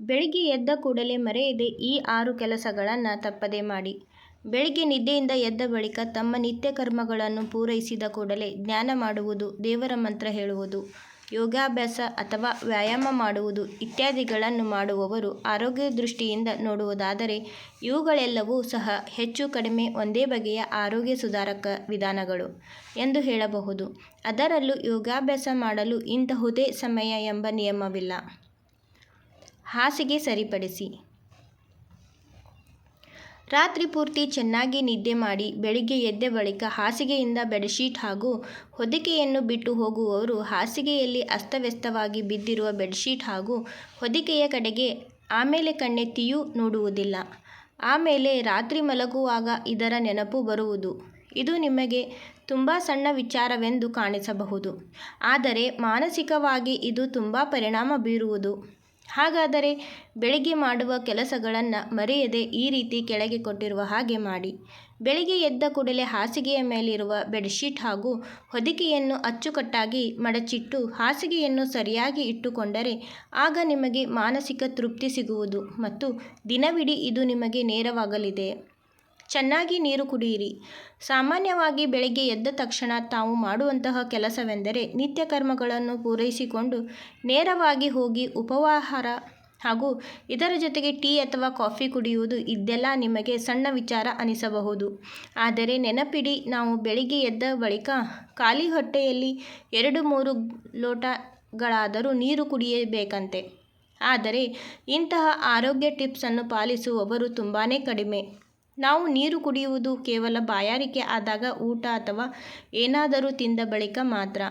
ಬೆಳಿಗ್ಗೆ ಎದ್ದ ಕೂಡಲೇ ಮರೆಯದೆ ಈ ಆರು ಕೆಲಸಗಳನ್ನು ತಪ್ಪದೇ ಮಾಡಿ. ಬೆಳಿಗ್ಗೆ ನಿದ್ದೆಯಿಂದ ಎದ್ದ ಬಳಿಕ ತಮ್ಮ ನಿತ್ಯ ಕರ್ಮಗಳನ್ನು ಪೂರೈಸಿದ ಕೂಡಲೇ ಧ್ಯಾನ ಮಾಡುವುದು, ದೇವರ ಮಂತ್ರ ಹೇಳುವುದು, ಯೋಗಾಭ್ಯಾಸ ಅಥವಾ ವ್ಯಾಯಾಮ ಮಾಡುವುದು ಇತ್ಯಾದಿಗಳನ್ನು ಮಾಡುವವರು ಆರೋಗ್ಯ ದೃಷ್ಟಿಯಿಂದ ನೋಡುವುದಾದರೆ ಇವುಗಳೆಲ್ಲವೂ ಸಹ ಹೆಚ್ಚು ಕಡಿಮೆ ಒಂದೇ ಬಗೆಯ ಆರೋಗ್ಯ ಸುಧಾರಕ ವಿಧಾನಗಳು ಎಂದು ಹೇಳಬಹುದು. ಅದರಲ್ಲೂ ಯೋಗಾಭ್ಯಾಸ ಮಾಡಲು ಇಂತಹುದೇ ಸಮಯ ಎಂಬ ನಿಯಮವಿಲ್ಲ. ಹಾಸಿಗೆ ಸರಿಪಡಿಸಿ. ರಾತ್ರಿ ಪೂರ್ತಿ ಚೆನ್ನಾಗಿ ನಿದ್ದೆ ಮಾಡಿ ಬೆಳಿಗ್ಗೆ ಎದ್ದ ಬಳಿಕ ಹಾಸಿಗೆಯಿಂದ ಬೆಡ್ಶೀಟ್ ಹಾಗೂ ಹೊದಿಕೆಯನ್ನು ಬಿಟ್ಟು ಹೋಗುವವರು ಹಾಸಿಗೆಯಲ್ಲಿ ಅಸ್ತವ್ಯಸ್ತವಾಗಿ ಬಿದ್ದಿರುವ ಬೆಡ್ಶೀಟ್ ಹಾಗೂ ಹೊದಿಕೆಯ ಕಡೆಗೆ ಆಮೇಲೆ ಕಣ್ಣೆತ್ತಿಯೂ ನೋಡುವುದಿಲ್ಲ. ಆಮೇಲೆ ರಾತ್ರಿ ಮಲಗುವಾಗ ಇದರ ನೆನಪು ಬರುವುದು. ಇದು ನಿಮಗೆ ತುಂಬ ಸಣ್ಣ ವಿಚಾರವೆಂದು ಕಾಣಿಸಬಹುದು. ಆದರೆ ಮಾನಸಿಕವಾಗಿ ಇದು ತುಂಬ ಪರಿಣಾಮ ಬೀರುವುದು. ಹಾಗಾದರೆ ಬೆಳಿಗ್ಗೆ ಮಾಡುವ ಕೆಲಸಗಳನ್ನು ಮರೆಯದೆ ಈ ರೀತಿ ಕೆಳಗೆ ಕೊಟ್ಟಿರುವ ಹಾಗೆ ಮಾಡಿ. ಬೆಳಿಗ್ಗೆ ಎದ್ದ ಕೂಡಲೇ ಹಾಸಿಗೆಯ ಮೇಲಿರುವ ಬೆಡ್ಶೀಟ್ ಹಾಗೂ ಹೊದಿಕೆಯನ್ನು ಅಚ್ಚುಕಟ್ಟಾಗಿ ಮಡಚಿಟ್ಟು ಹಾಸಿಗೆಯನ್ನು ಸರಿಯಾಗಿ ಇಟ್ಟುಕೊಂಡರೆ ಆಗ ನಿಮಗೆ ಮಾನಸಿಕ ತೃಪ್ತಿ ಸಿಗುವುದು ಮತ್ತು ದಿನವಿಡೀ ಇದು ನಿಮಗೆ ನೆರವಾಗಲಿದೆ. ಚೆನ್ನಾಗಿ ನೀರು ಕುಡಿಯಿರಿ. ಸಾಮಾನ್ಯವಾಗಿ ಬೆಳಿಗ್ಗೆ ಎದ್ದ ತಕ್ಷಣ ತಾವು ಮಾಡುವಂತಹ ಕೆಲಸವೆಂದರೆ ನಿತ್ಯ ಕರ್ಮಗಳನ್ನು ಪೂರೈಸಿಕೊಂಡು ನೇರವಾಗಿ ಹೋಗಿ ಉಪವಾಹಾರ ಹಾಗೂ ಇದರ ಜೊತೆಗೆ ಟೀ ಅಥವಾ ಕಾಫಿ ಕುಡಿಯುವುದು. ಇದೆಲ್ಲ ನಿಮಗೆ ಸಣ್ಣ ವಿಚಾರ ಅನಿಸಬಹುದು. ಆದರೆ ನೆನಪಿಡಿ, ನಾವು ಬೆಳಿಗ್ಗೆ ಎದ್ದ ಬಳಿಕ ಖಾಲಿ ಹೊಟ್ಟೆಯಲ್ಲಿ ಎರಡು ಮೂರು ಲೋಟಗಳಾದರೂ ನೀರು ಕುಡಿಯಬೇಕಂತೆ. ಆದರೆ ಇಂತಹ ಆರೋಗ್ಯ ಟಿಪ್ಸನ್ನು ಪಾಲಿಸುವವರು ತುಂಬಾ ಕಡಿಮೆ. ನಾವು ನೀರು ಕುಡಿಯುವುದು ಕೇವಲ ಬಾಯಾರಿಕೆ ಆದಾಗ ಊಟ ಅಥವಾ ಏನಾದರೂ ತಿಂದ ಬಳಿಕ ಮಾತ್ರ.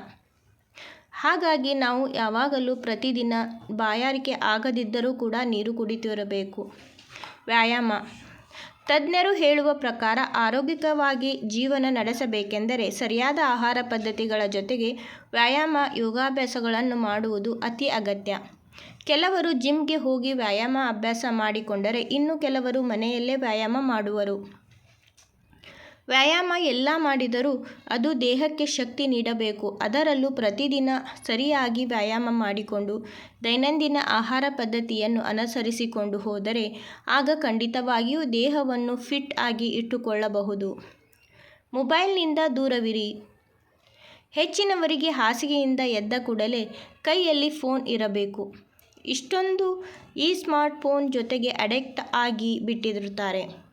ಹಾಗಾಗಿ ನಾವು ಯಾವಾಗಲೂ ಪ್ರತಿದಿನ ಬಾಯಾರಿಕೆ ಆಗದಿದ್ದರೂ ಕೂಡ ನೀರು ಕುಡಿತಿರಬೇಕು ವ್ಯಾಯಾಮ. ತಜ್ಞರು ಹೇಳುವ ಪ್ರಕಾರ ಆರೋಗ್ಯಕವಾಗಿ ಜೀವನ ನಡೆಸಬೇಕೆಂದರೆ ಸರಿಯಾದ ಆಹಾರ ಪದ್ಧತಿಗಳ ಜೊತೆಗೆ ವ್ಯಾಯಾಮ, ಯೋಗಾಭ್ಯಾಸಗಳನ್ನು ಮಾಡುವುದು ಅತಿ ಅಗತ್ಯ. ಕೆಲವರು ಜಿಮ್ಗೆ ಹೋಗಿ ವ್ಯಾಯಾಮ ಅಭ್ಯಾಸ ಮಾಡಿಕೊಂಡರೆ ಇನ್ನು ಕೆಲವರು ಮನೆಯಲ್ಲೇ ವ್ಯಾಯಾಮ ಮಾಡುವರು. ವ್ಯಾಯಾಮ ಎಲ್ಲ ಮಾಡಿದರೂ ಅದು ದೇಹಕ್ಕೆ ಶಕ್ತಿ ನೀಡಬೇಕು. ಅದರಲ್ಲೂ ಪ್ರತಿದಿನ ಸರಿಯಾಗಿ ವ್ಯಾಯಾಮ ಮಾಡಿಕೊಂಡು ದೈನಂದಿನ ಆಹಾರ ಪದ್ಧತಿಯನ್ನು ಅನುಸರಿಸಿಕೊಂಡು ಹೋದರೆ ಆಗ ಖಂಡಿತವಾಗಿಯೂ ದೇಹವನ್ನು ಫಿಟ್ ಆಗಿ ಇಟ್ಟುಕೊಳ್ಳಬಹುದು. ಮೊಬೈಲ್ನಿಂದ ದೂರವಿರಿ. ಹೆಚ್ಚಿನವರಿಗೆ ಹಾಸಿಗೆಯಿಂದ ಎದ್ದ ಕೂಡಲೇ ಕೈಯಲ್ಲಿ ಫೋನ್ ಇರಬೇಕು. ಇಷ್ಟೊಂದು ಈ ಸ್ಮಾರ್ಟ್ಫೋನ್ ಜೊತೆಗೆ ಅಡಿಕ್ಟ್ ಆಗಿ ಬಿಟ್ಟಿರುತ್ತಾರೆ.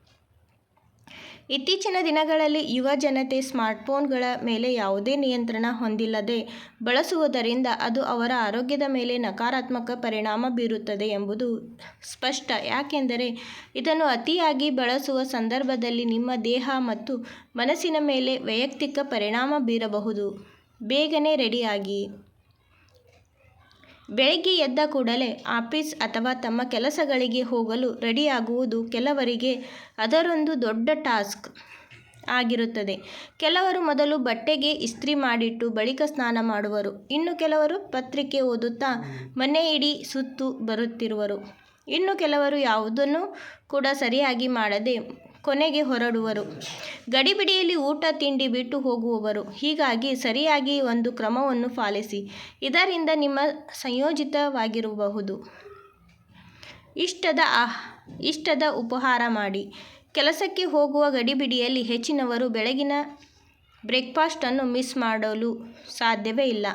ಇತ್ತೀಚಿನ ದಿನಗಳಲ್ಲಿ ಯುವ ಜನತೆ ಸ್ಮಾರ್ಟ್ಫೋನ್ಗಳ ಮೇಲೆ ಯಾವುದೇ ನಿಯಂತ್ರಣ ಹೊಂದಿಲ್ಲದೆ ಬಳಸುವುದರಿಂದ ಅದು ಅವರ ಆರೋಗ್ಯದ ಮೇಲೆ ನಕಾರಾತ್ಮಕ ಪರಿಣಾಮ ಬೀರುತ್ತದೆ ಎಂಬುದು ಸ್ಪಷ್ಟ. ಯಾಕೆಂದರೆ ಇದನ್ನು ಅತಿಯಾಗಿ ಬಳಸುವ ಸಂದರ್ಭದಲ್ಲಿ ನಿಮ್ಮ ದೇಹ ಮತ್ತು ಮನಸ್ಸಿನ ಮೇಲೆ ವೈಯಕ್ತಿಕ ಪರಿಣಾಮ ಬೀರಬಹುದು. ಬೇಗನೆ ರೆಡಿ ಆಗಿ. ಬೆಳಿಗ್ಗೆ ಎದ್ದ ಕೂಡಲೇ ಆಫೀಸ್ ಅಥವಾ ತಮ್ಮ ಕೆಲಸಗಳಿಗೆ ಹೋಗಲು ರೆಡಿಯಾಗುವುದು ಕೆಲವರಿಗೆ ಅದರೊಂದು ದೊಡ್ಡ ಟಾಸ್ಕ್ ಆಗಿರುತ್ತದೆ. ಕೆಲವರು ಮೊದಲು ಬಟ್ಟೆಗೆ ಇಸ್ತ್ರಿ ಮಾಡಿಟ್ಟು ಬಳಿಕ ಸ್ನಾನ ಮಾಡುವರು. ಇನ್ನು ಕೆಲವರು ಪತ್ರಿಕೆ ಓದುತ್ತಾ ಮನೆ ಇಡೀ ಸುತ್ತು ಬರುತ್ತಿರುವರು. ಇನ್ನು ಕೆಲವರು ಯಾವುದನ್ನು ಕೂಡ ಸರಿಯಾಗಿ ಮಾಡದೆ ಕೊನೆಗೆ ಹೊರಡುವರು. ಗಡಿಬಿಡಿಯಲ್ಲಿ ಊಟ ತಿಂಡಿ ಬಿಟ್ಟು ಹೋಗುವವರು. ಹೀಗಾಗಿ ಸರಿಯಾಗಿ ಒಂದು ಕ್ರಮವನ್ನು ಪಾಲಿಸಿ. ಇದರಿಂದ ನಿಮ್ಮ ಸಂಯೋಜಿತವಾಗಿರಬಹುದು. ಇಷ್ಟದ ಇಷ್ಟದ ಉಪಹಾರ ಮಾಡಿ. ಕೆಲಸಕ್ಕೆ ಹೋಗುವ ಗಡಿಬಿಡಿಯಲ್ಲಿ ಹೆಚ್ಚಿನವರು ಬೆಳಗಿನ ಬ್ರೇಕ್ಫಾಸ್ಟನ್ನು ಮಿಸ್ ಮಾಡಲು ಸಾಧ್ಯವೇ ಇಲ್ಲ.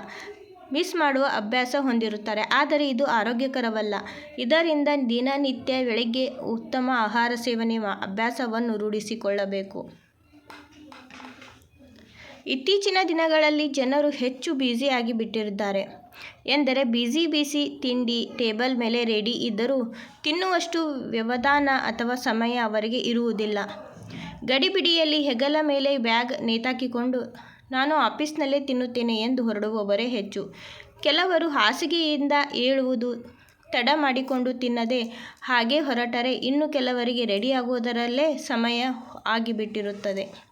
ಮಿಸ್ ಮಾಡುವ ಅಭ್ಯಾಸ ಹೊಂದಿರುತ್ತಾರೆ. ಆದರೆ ಇದು ಆರೋಗ್ಯಕರವಲ್ಲ. ಇದರಿಂದ ದಿನನಿತ್ಯ ಬೆಳಗ್ಗೆ ಉತ್ತಮ ಆಹಾರ ಸೇವನೆ ಅಭ್ಯಾಸವನ್ನು ರೂಢಿಸಿಕೊಳ್ಳಬೇಕು. ಇತ್ತೀಚಿನ ದಿನಗಳಲ್ಲಿ ಜನರು ಹೆಚ್ಚು ಬ್ಯುಸಿಯಾಗಿ ಬಿಟ್ಟಿರುತ್ತಾರೆ ಎಂದರೆ ಬಿಸಿ ಬಿಸಿ ತಿಂಡಿ, ಟೇಬಲ್ ಮೇಲೆ ರೆಡಿ ಇದ್ದರೂ ತಿನ್ನುವಷ್ಟು ವ್ಯವಧಾನ ಅಥವಾ ಸಮಯ ಅವರಿಗೆ ಇರುವುದಿಲ್ಲ. ಗಡಿಬಿಡಿಯಲ್ಲಿ ಹೆಗಲ ಮೇಲೆ ಬ್ಯಾಗ್ ನೇತಾಕಿಕೊಂಡು ನಾನು ಆಫೀಸ್ನಲ್ಲೇ ತಿನ್ನುತ್ತೇನೆ ಎಂದು ಹೊರಡುವವರೇ ಹೆಚ್ಚು. ಕೆಲವರು ಹಾಸಿಗೆಯಿಂದ ಏಳುವುದು ತಡ ಮಾಡಿಕೊಂಡು ತಿನ್ನದೆ ಹಾಗೇ ಹೊರಟರೆ ಇನ್ನು ಕೆಲವರಿಗೆ ರೆಡಿಯಾಗುವುದರಲ್ಲೇ ಸಮಯ ಆಗಿಬಿಟ್ಟಿರುತ್ತದೆ.